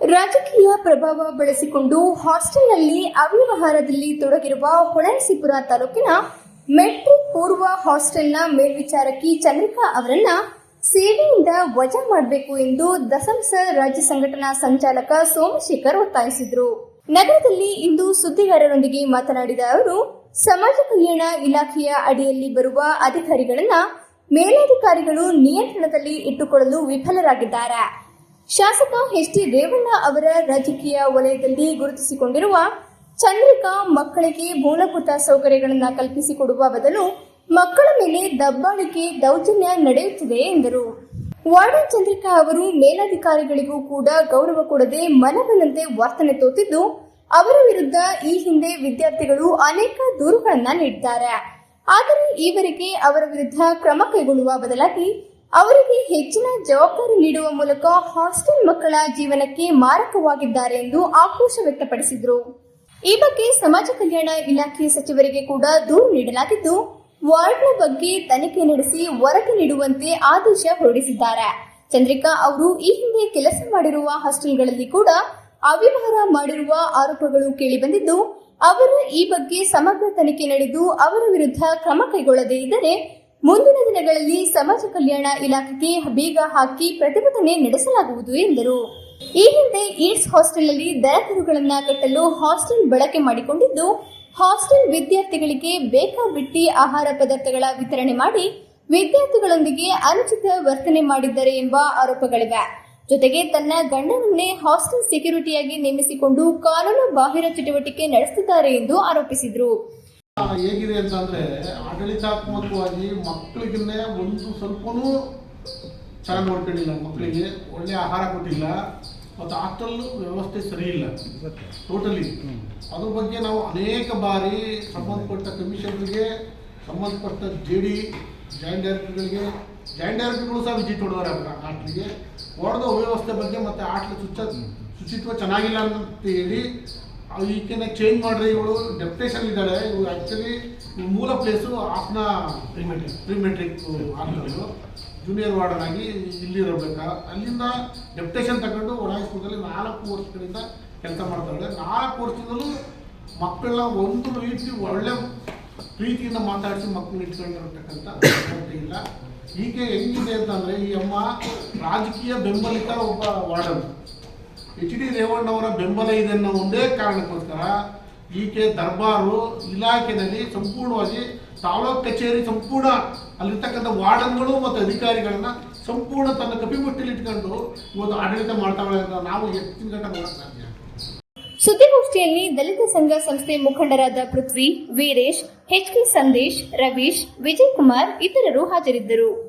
ರಾಜಕೀಯ ಪ್ರಭಾವ ಬಳಸಿಕೊಂಡು ಹಾಸ್ಟೆಲ್ನಲ್ಲಿ ಅವ್ಯವಹಾರದಲ್ಲಿ ತೊಡಗಿರುವ ಹೊಳೆನರಸೀಪುರ ತಾಲೂಕಿನ ಮೆಟ್ರಿಕ್ ಪೂರ್ವ ಹಾಸ್ಟೆಲ್ನ ಮೇಲ್ವಿಚಾರಕಿ ಚಂದ್ರಿಕಾ ಅವರನ್ನ ಸೇವೆಯಿಂದ ವಜಾ ಮಾಡಬೇಕು ಎಂದು ದಸಂಸ ರಾಜ್ಯ ಸಂಘಟನಾ ಸಂಚಾಲಕ ಸೋಮಶೇಖರ್ ಒತ್ತಾಯಿಸಿದರು. ನಗರದಲ್ಲಿ ಇಂದು ಸುದ್ದಿಗಾರರೊಂದಿಗೆ ಮಾತನಾಡಿದ ಅವರು, ಸಮಾಜ ಕಲ್ಯಾಣ ಇಲಾಖೆಯ ಅಡಿಯಲ್ಲಿ ಬರುವ ಅಧಿಕಾರಿಗಳನ್ನ ಮೇಲಧಿಕಾರಿಗಳು ನಿಯಂತ್ರಣದಲ್ಲಿ ಇಟ್ಟುಕೊಳ್ಳಲು ವಿಫಲರಾಗಿದ್ದಾರೆ. ಶಾಸಕ ಎಚ್ ಟಿ ರೇವಣ್ಣ ಅವರ ರಾಜಕೀಯ ವಲಯದಲ್ಲಿ ಗುರುತಿಸಿಕೊಂಡಿರುವ ಚಂದ್ರಿಕಾ ಮಕ್ಕಳಿಗೆ ಮೂಲಭೂತ ಸೌಕರ್ಯಗಳನ್ನು ಕಲ್ಪಿಸಿಕೊಡುವ ಬದಲು ಮಕ್ಕಳ ಮೇಲೆ ದಬ್ಬಾಳಿಕೆ ದೌರ್ಜನ್ಯ ನಡೆಯುತ್ತಿದೆ ಎಂದರು. ವಾರ್ಡನ್ ಚಂದ್ರಿಕಾ ಅವರು ಮೇಲಧಿಕಾರಿಗಳಿಗೂ ಕೂಡ ಗೌರವ ಕೊಡದೆ ಮನಬಂದಂತೆ ವರ್ತನೆ ತೋತಿದ್ದು, ಅವರ ವಿರುದ್ಧ ಈ ಹಿಂದೆ ವಿದ್ಯಾರ್ಥಿಗಳು ಅನೇಕ ದೂರುಗಳನ್ನು ನೀಡಿದ್ದಾರೆ. ಆದರೆ ಈವರೆಗೆ ಅವರ ವಿರುದ್ಧ ಕ್ರಮ ಕೈಗೊಳ್ಳುವ ಬದಲಾಗಿ ಅವರಿಗೆ ಹೆಚ್ಚಿನ ಜವಾಬ್ದಾರಿ ನೀಡುವ ಮೂಲಕ ಹಾಸ್ಟೆಲ್ ಮಕ್ಕಳ ಜೀವನಕ್ಕೆ ಮಾರಕವಾಗಿದ್ದಾರೆ ಎಂದು ಆಕ್ರೋಶ ವ್ಯಕ್ತಪಡಿಸಿದರು. ಈ ಬಗ್ಗೆ ಸಮಾಜ ಕಲ್ಯಾಣ ಇಲಾಖೆ ಸಚಿವರಿಗೆ ಕೂಡ ದೂರು ನೀಡಲಾಗಿದ್ದು, ವಾರ್ಡ್ನ ಬಗ್ಗೆ ತನಿಖೆ ನಡೆಸಿ ವರದಿ ನೀಡುವಂತೆ ಆದೇಶ ಹೊರಡಿಸಿದ್ದಾರೆ. ಚಂದ್ರಿಕಾ ಅವರು ಈ ಹಿಂದೆ ಕೆಲಸ ಮಾಡಿರುವ ಹಾಸ್ಟೆಲ್ಗಳಲ್ಲಿ ಕೂಡ ಅವ್ಯವಹಾರ ಮಾಡಿರುವ ಆರೋಪಗಳು ಕೇಳಿಬಂದಿದ್ದು ಅವರು ಈ ಬಗ್ಗೆ ಸಮಗ್ರ ತನಿಖೆ ನಡೆದು ಅವರ ವಿರುದ್ಧ ಕ್ರಮ ಕೈಗೊಳ್ಳದೇ ಇದ್ದರೆ ಮುಂದಿನ ದಿನಗಳಲ್ಲಿ ಸಮಾಜ ಕಲ್ಯಾಣ ಇಲಾಖೆಗೆ ಬೀಗ ಹಾಕಿ ಪ್ರತಿಭಟನೆ ನಡೆಸಲಾಗುವುದು ಎಂದರು. ಈ ಹಿಂದೆ ಈಡ್ಸ್ ಹಾಸ್ಟೆಲ್ನಲ್ಲಿ ದರಕರುಗಳನ್ನ ಕಟ್ಟಲು ಹಾಸ್ಟೆಲ್ ಬಳಕೆ ಮಾಡಿಕೊಂಡಿದ್ದು, ಹಾಸ್ಟೆಲ್ ವಿದ್ಯಾರ್ಥಿಗಳಿಗೆ ಬೇಕಾಬಿಟ್ಟಿ ಆಹಾರ ಪದಾರ್ಥಗಳ ವಿತರಣೆ ಮಾಡಿ ವಿದ್ಯಾರ್ಥಿಗಳೊಂದಿಗೆ ಅನುಚಿತ ವರ್ತನೆ ಮಾಡಿದ್ದಾರೆ ಎಂಬ ಆರೋಪಗಳಿವೆ. ಜೊತೆಗೆ ತನ್ನ ಗಂಡನನ್ನೇ ಹಾಸ್ಟೆಲ್ ಸೆಕ್ಯೂರಿಟಿಯಾಗಿ ನೇಮಿಸಿಕೊಂಡು ಕಾನೂನು ಬಾಹಿರ ಚಟುವಟಿಕೆ ನಡೆಸುತ್ತಿದ್ದಾರೆ ಎಂದು ಆರೋಪಿಸಿದರು. ಹೇಗಿದೆ ಅಂತಂದ್ರೆ ಆಡಳಿತಾತ್ಮಕವಾಗಿ ಮಕ್ಕಳಿಗೆ ಒಂದು ಸ್ವಲ್ಪನೂ ಚೆನ್ನಾಗಿ ನೋಡ್ಕೊಂಡಿಲ್ಲ. ಮಕ್ಕಳಿಗೆ ಒಳ್ಳೆ ಆಹಾರ ಕೊಟ್ಟಿಲ್ಲ. ಮತ್ತು ಹಾಸ್ಟೆಲ್ ವ್ಯವಸ್ಥೆ ಸರಿ ಇಲ್ಲ. ಟೋಟಲಿ ಅದ್ರ ಬಗ್ಗೆ ನಾವು ಅನೇಕ ಬಾರಿ ಸಂಬಂಧಪಟ್ಟ ಕಮಿಷನ್ಗೆ ಸಂಬಂಧಪಟ್ಟ ಜೆ ಡಿ ಜಾಯಿಂಟ್ ಡೈರೆಕ್ಟರ್ಗಳಿಗೆ ಜಾಯಿಂಟ್ ಡೈರೆಕ್ಟರ್ಗಳು ಸಹ ವಿಸಿಟ್ ಹೊಡೆದವ್ರೆ ಆಟ್ಲಿಗೆ ಹೊಡೆದ ವ್ಯವಸ್ಥೆ ಬಗ್ಗೆ ಮತ್ತು ಆಟ್ಲ ಶುಚ ಶುಚಿತ್ವ ಚೆನ್ನಾಗಿಲ್ಲ ಅಂತ ಹೇಳಿ ಈಕೆನ ಚೇಂಜ್ ಮಾಡಿದ್ರೆ ಇವಳು ಡೆಪ್ಟೇಷನ್ ಇದ್ದಾಳೆ. ಇವು ಆ್ಯಕ್ಚುಲಿ ಮೂಲ place ಆಫ್ನ prematric prematric hostel junior warden ಆಗಿ ಇಲ್ಲಿ ಇರಬೇಕಾ? ಅಲ್ಲಿಂದ ಡೆಪ್ಟೇಷನ್ ತಗೊಂಡು ಒಣ ಸ್ಕೂಲಲ್ಲಿ ನಾಲ್ಕು ವರ್ಷಗಳಿಂದ ಕೆಲಸ ಮಾಡ್ತಾಳೆ ನಾಲ್ಕು ವರ್ಷದಲ್ಲೂ ಮಕ್ಕಳನ್ನ ಒಂದು ರೀತಿ ಒಳ್ಳೆ ಪ್ರೀತಿಯಿಂದ ಮಾತಾಡಿಸಿ ಮಕ್ಕಳು ಇಟ್ಕೊಂಡಿರತಕ್ಕಂಥ ಇಲ್ಲ. ಈಕೆ ಹೆಂಗಿದೆ ಅಂತಂದರೆ ಈ ಅಮ್ಮ ರಾಜಕೀಯ ಬೆಂಬಲಿತ ಒಬ್ಬ ವಾರ್ಡನ್. ಎಚ್ ಡಿ ರೇವಣ್ಣವರ ಬೆಂಬಲ ಇದೆ ಅನ್ನೋ ಒಂದೇ ಕಾರಣಕ್ಕೋಸ್ಕರ ಈಕೆ ದರ್ಬಾರು ಇಲಾಖೆಯಲ್ಲಿ ಸಂಪೂರ್ಣವಾಗಿ ತಾಲೂಕ್ ಕಚೇರಿ ಸಂಪೂರ್ಣ ಅಲ್ಲಿರ್ತಕ್ಕಂಥ ವಾರ್ಡನ್ಗಳು ಮತ್ತು ಅಧಿಕಾರಿಗಳನ್ನ ಸಂಪೂರ್ಣ ತನ್ನ ಕಪಿಮುಟ್ಟಿಲಿಟ್ಕೊಂಡು ಇವತ್ತು ಆಡಳಿತ ಮಾಡ್ತಾವಳೆ ಅಂತ ನಾವು ಹೆಚ್ಚಿನ ಗಂಟೆ ಮಾಡೋಕ್ಕೆ ಸಾಧ್ಯ. ಸುದ್ದಿಗೋಷ್ಠಿಯಲ್ಲಿ ದಲಿತ ಸಂಘ ಸಂಸ್ಥೆ ಮುಖಂಡರಾದ ಪೃಥ್ವಿ, ವೀರೇಶ್ ಎಚ್ ಕೆ ಸಂದೇಶ್, ರವೀಶ್, ವಿಜಯ್ ಕುಮಾರ್ ಇತರರು ಹಾಜರಿದ್ದರು.